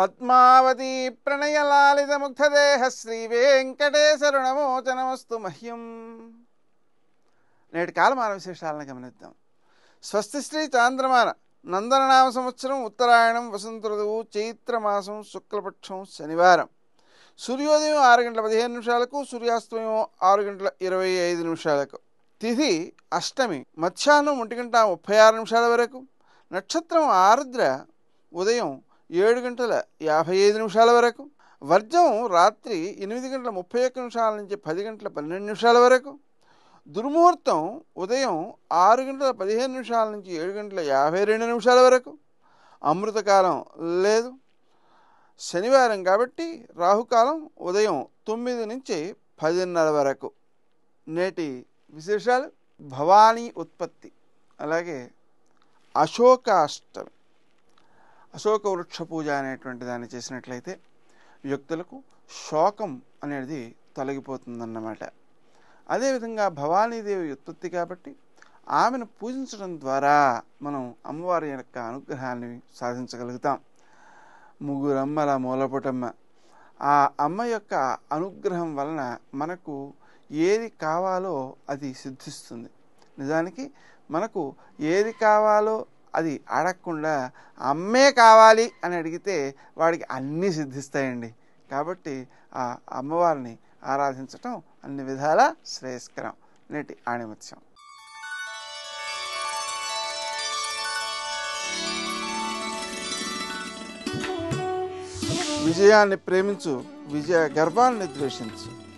పద్మావతి ప్రణయలాలిత ముగ్ధదేహ శ్రీ వెంకటేశ్వర మహ్యం. నేటి కాలమాన విశేషాలను గమనిద్దాం. స్వస్తి శ్రీ చాంద్రమాన నందననామ సంవత్సరం ఉత్తరాయణం వసంత ఋతువు చైత్రమాసం శుక్లపక్షం శనివారం. సూర్యోదయం ఆరు గంటల పదిహేను నిమిషాలకు సూర్యాస్తమయం ఆరు గంటల ఇరవై ఐదు నిమిషాలకు. తిథి అష్టమి మధ్యాహ్నం ఒంటి గంట ముప్పై ఆరు నిమిషాల వరకు. నక్షత్రం ఆరుద్ర ఉదయం ఏడు గంటల యాభై ఐదు నిమిషాల వరకు వర్జం రాత్రి ఎనిమిది గంటల ముప్పై ఒక్క నిమిషాల నుంచి పది గంటల పన్నెండు నిమిషాల వరకు దుర్ముహూర్తం ఉదయం ఆరు గంటల పదిహేను నిమిషాల నుంచి ఏడు గంటల యాభై రెండు నిమిషాల వరకు అమృతకాలం లేదు. శనివారం కాబట్టి రాహుకాలం ఉదయం తొమ్మిది నుంచి పదిన్నర వరకు. నేటి విశేషాలు భవానీ ఉత్పత్తి. అలాగే అశోకాష్టమి. అశోక వృక్ష పూజ అనేటువంటి దాన్ని చేసినట్లయితే వ్యక్తులకు శోకం అనేది తొలగిపోతుందన్నమాట. అదేవిధంగా భవానీదేవి ఉత్పత్తి కాబట్టి ఆమెను పూజించడం ద్వారా మనం అమ్మవారి యొక్క అనుగ్రహాన్ని సాధించగలుగుతాం. ముగ్గురమ్మల మూలపుటమ్మ. ఆ అమ్మ యొక్క అనుగ్రహం వలన మనకు ఏది కావాలో అది సిద్ధిస్తుంది. నిజానికి మనకు ఏది కావాలో అది అడగకుండా అమ్మే కావాలి అని అడిగితే వాడికి అన్నీ సిద్ధిస్తాయండి. కాబట్టి ఆ అమ్మవారిని ఆరాధించటం అన్ని విధాల శ్రేయస్కరం. నేటి ఆణిమత్యం. విజయాన్ని ప్రేమించు విజయ గర్వాన్ని ద్వేషించు.